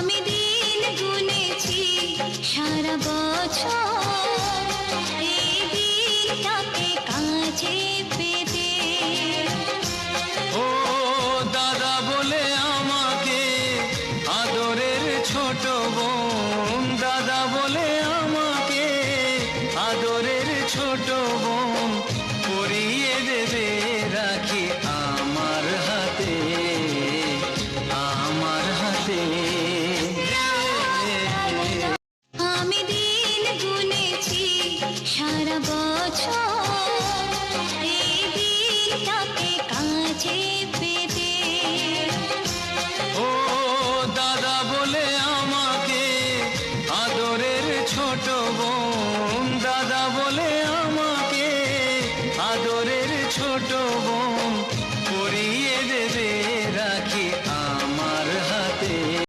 আমি দিন গুনেছি সারা বছর। এই দিনটাকে কাছে পেতে। ও দাদা বলে আমাকে আদরের ছোট বোন। দাদা বলে আমাকে আদরের ছোট বোন। সারা বছর এই দিনটাকে কাছে পেতে। ও দাদা বলে আমাকে আদরের ছোট বোন। দাদা বলে আমাকে আদরের ছোট বোন, করিয়ে দে